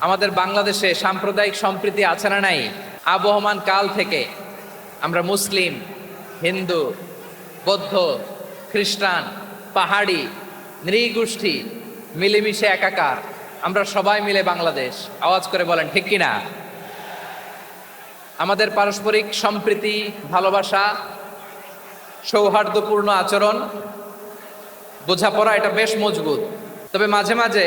আমাদের বাংলাদেশে সাম্প্রদায়িক সম্প্রীতি আছে না নাই? আবহমান কাল থেকে আমরা মুসলিম, হিন্দু, বৌদ্ধ, খ্রিস্টান, পাহাড়ি, নৃগোষ্ঠী মিলেমিশে একাকার। আমরা সবাই মিলে বাংলাদেশ। আওয়াজ করে বলেন, ঠিক কিনা? আমাদের পারস্পরিক সম্প্রীতি, ভালোবাসা, সৌহার্দ্যপূর্ণ আচরণ, বোঝাপড়া, এটা বেশ মজবুত। তবে মাঝে মাঝে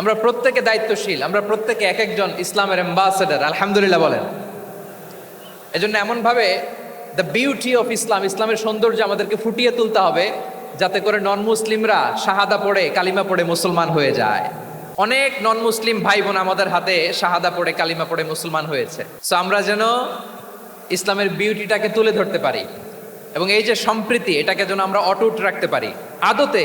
আমরা প্রত্যেকে দায়িত্বশীল, আমরা প্রত্যেকে এক একজন ইসলামের অ্যাম্বাসেডার আলহামদুলিল্লাহ বলেন। এজন্য এমনভাবে দ্য বিউটি অফ ইসলাম ইসলামের সৌন্দর্য আমাদেরকে ফুটিয়ে তুলতে হবে, যাতে করে নন মুসলিমরা শাহাদা পড়ে, কালিমা পড়ে মুসলমান হয়ে যায়। অনেক নন মুসলিম ভাই বোন আমাদের হাতে শাহাদা পড়ে, কালিমা পড়ে মুসলমান হয়েছে। সো আমরা যেন ইসলামের বিউটিটাকে তুলে ধরতে পারি এবং এই যে সম্প্রীতি, এটাকে যেন আমরা অটুট রাখতে পারি। আদতে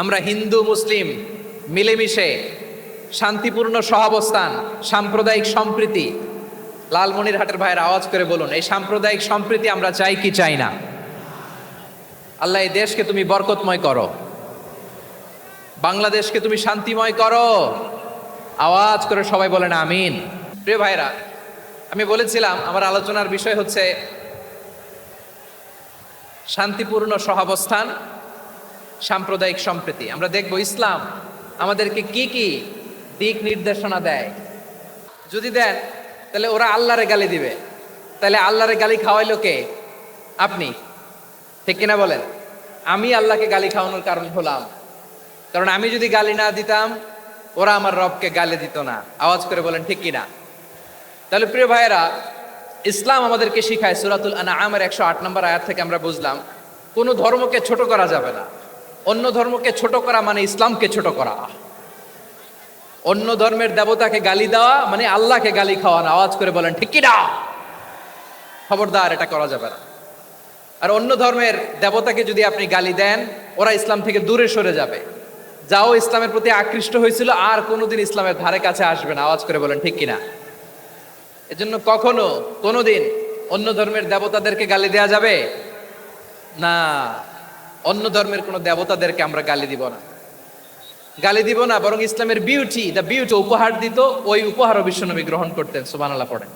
আমরা হিন্দু, মুসলিম, মিলেমিশে শান্তিপূর্ণ সহাবস্থান, সাম্প্রদায়িক সম্প্রীতি, লালমনিরহাটের ভাইয়ের আওয়াজ করে বলুন, এই সাম্প্রদায়িক সম্প্রীতি আমরা চাই কি চাই না? আল্লাহ, এই দেশকে তুমি বরকতময় করো। বাংলাদেশকে তুমি শান্তিময় করো। আওয়াজ করে সবাই বলেন আমিন। প্রিয় ভাইরা আমি বলেছিলাম, আমার আলোচনার বিষয় হচ্ছে শান্তিপূর্ণ সহাবস্থান সাম্প্রদায়িক সম্প্রীতি। আমরা দেখব ইসলাম আমাদেরকে কি কি দিক নির্দেশনা দেয়। যদি দেন, তাহলে ওরা আল্লাহরে গালি দিবে। তাহলে আল্লাহরে গালি খাওয়াইলো কে? আপনি। ঠিক কিনা বলেন? আমি আল্লাহকে গালি খাওয়ানোর কারণ হলাম। কারণ আমি যদি গালি না দিতাম, ওরা আমার রবকে গালি দিত না। আওয়াজ করে বলেন, ঠিক কিনা? তাহলে প্রিয় ভাইয়েরা, ইসলাম আমাদেরকে শিখায় সুরাতুল আনা আমার একশো আট নম্বর আয়াত থেকে আমরা বুঝলাম, কোনো ধর্মকে ছোট করা যাবে না। অন্য ধর্মকে ছোট করা মানে ইসলামকে ছোট করা। অন্য ধর্মের দেবতাকে গালি দেওয়া মানে আল্লাহকে গালি খাওয়ানো। আওয়াজ করে বলেন, ঠিক কিনা খবরদার, এটা করা যাবে না। আর অন্য ধর্মের দেবতাকে যদি আপনি গালি দেন, ওরা ইসলাম থেকে দূরে সরে যাবে। যাও, ইসলামের প্রতি আকৃষ্ট হয়েছিল, আর কোনোদিন ইসলামের ধারে কাছে আসবে না। আওয়াজ করে বলেন, ঠিক কিনা এজন্য কখনো, কোনোদিন অন্য ধর্মের দেবতাদেরকে গালি দেয়া যাবে? না। অন্য ধর্মের কোনো দেবতাদেরকে আমরা গালি দিব না। গালি দিব না, বরং ইসলামের বিউটি দ্য বিউটি উপহার দিত, ওই উপহারও বিশ্বনবী গ্রহণ করতেন, সুবহানাল্লাহ পড়েন।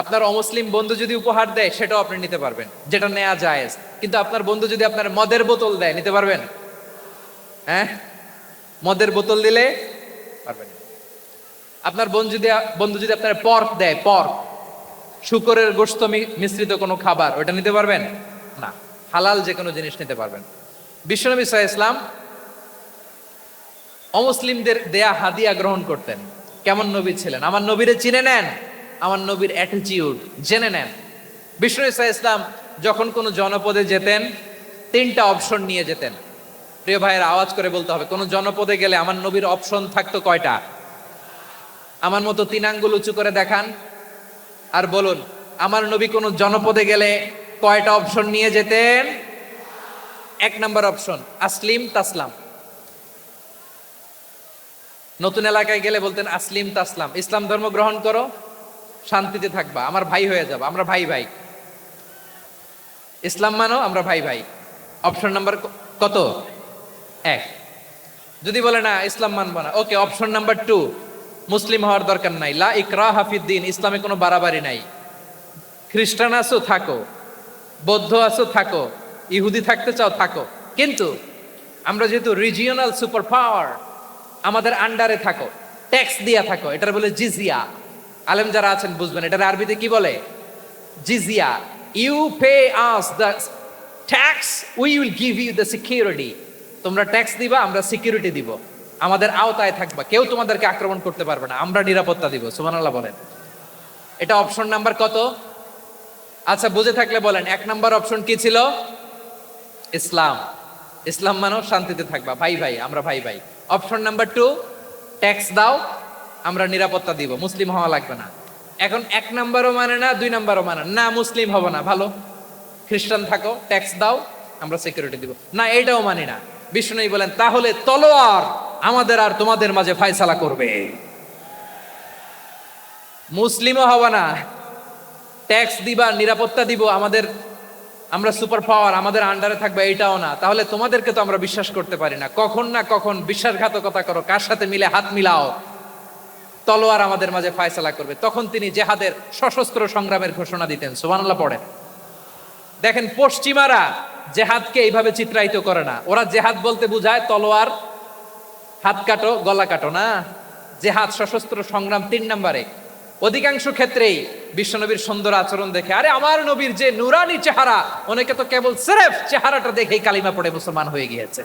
আপনার অমুসলিম বন্ধু যদি উপহার দেয়, সেটাও আপনি নিতে পারবেন, যেটা নেওয়া যায় কিন্তু আপনার বন্ধু যদি আপনার মদের বোতল দেয়, নিতে পারবেন? হ্যাঁ? মদের বোতল দিলে পারবেন আপনার বন্ধু যদি বন্ধু যদি আপনার পর্ক দেয়, পর্ক, শুকরের গোস্ত মিশ্রিত কোনো খাবার, ওটা নিতে পারবেন? না। হালাল যে কোনো জিনিস নিতে পারবেন। বিশ্বনবী সাহা ইসলাম অমুসলিমদের দেয়া হাদিয়া গ্রহণ করতেন। কেমন নবী ছিলেন? আমার নবীরে চিনে নেন, আমার নবীর অ্যাটিটিউড জেনে নেন। বিষ্ণু ইসা ইসলাম যখন কোনো জনপদে যেতেন, তিনটা অপশন নিয়ে যেতেন। প্রিয় ভাইয়ের, আওয়াজ করে বলতে হবে, কোনো জনপদে গেলে আমার নবীর অপশন থাকতো কয়টা? আমার মতো তিন আঙ্গুল উঁচু করে দেখান আর বলুন, আমার নবী কোনো জনপদে গেলে কয়টা অপশন নিয়ে যেতেন? এক নাম্বার অপশন আসলিম, তাসলাম। নতুন এলাকায় গেলে বলতেন, আসলিম, তাসলাম। ইসলাম ধর্ম গ্রহণ করো, শান্তিতে থাকবা। আমার ভাই হয়ে যাব, আমরা ভাই ভাই। ইসলাম মানো, আমরা ভাই ভাই। অপশন নাম্বার কত? এক। যদি বলে না, ইসলাম মানবো না, ওকে অপশন নাম্বার টু মুসলিম হওয়ার দরকার নাই। লা ইকরা হাফিদ্দিন ইসলামে কোনো বাড়াবাড়ি নাই। খ্রিস্টান আছো, থাকো। বৌদ্ধ আছো, থাকো। ইহুদি থাকতে চাও, থাকো। কিন্তু আমরা যেহেতু রিজিওনাল সুপার পাওয়ার আমাদের আন্ডারে থাকো। ট্যাক্স দিয়া থাকো, এটার বলে জিজিয়া আলেম যারা আছেন, বুঝবেন, এটার আরবিতে কি বলে? জিজিয়া you pay us the tax we will give you the security তোমরা ট্যাক্স দিবা, আমরা সিকিউরিটি দিব। আমাদের আওতায় থাকবা। কেউ তোমাদেরকে আক্রমণ করতে পারবে না। আমরা নিরাপত্তা দিব, সুবহানাল্লাহ বলেন। এটা অপশন নাম্বার কত? আচ্ছা বুঝে থাকলে বলেন, এক নাম্বার অপশন কি ছিল? ইসলাম। ইসলাম মানো শান্তিতে থাকবা। ভাই ভাই, আমরা ভাই ভাই। অপশন নাম্বার টু ট্যাক্স দাও, আমরা নিরাপত্তা দিব। মুসলিম হওয়া লাগবে না। এখন এক নাম্বারও মানে না, দুই নাম্বারও মানে না। মুসলিম হব না, ভালো। খ্রিস্টান থাকো ট্যাক্স দাও, আমরা সিকিউরিটি দিব। না এটাও মানি না। বিষ্ণু বলেন, তাহলে তলোয়ার আমাদের আর তোমাদের মাঝে ফায়সালা করবে। মুসলিমও হবা না। ট্যাক্স দিবা, নিরাপত্তা দিব, আমাদের, আমরা সুপার পাওয়ার আমাদের আন্ডারে থাকবে, এইটাও না। তাহলে তোমাদেরকে তো আমরা বিশ্বাস করতে পারি না। কখন না কখন বিশ্বাসঘাতকতা করো, কার সাথে মিলে হাত মিলাও। তলোয়ার আমাদের মাঝে ফায়সালা করবে। তখন তিনি জেহাদের সশস্ত্র সংগ্রামের ঘোষণা দিতেন। সুবহানাল্লাহ পড়ে দেখেন, পশ্চিমারা জেহাদকে এইভাবে চিত্রায়িত করে না। ওরা জেহাদ বলতে বোঝায় তলোয়ার, হাত কাটো, গলা কাটো না। জেহাদ সশস্ত্র সংগ্রাম তিন নম্বরে। অধিকাংশ ক্ষেত্রেই বিশ্বনবীর সুন্দর আচরণ দেখে, আরে আমার নবীর যে নুরানি চেহারা, অনেকে তো কেবল সেরেফ চেহারাটা দেখেই কালিমা পড়ে মুসলমান হয়ে গিয়েছে।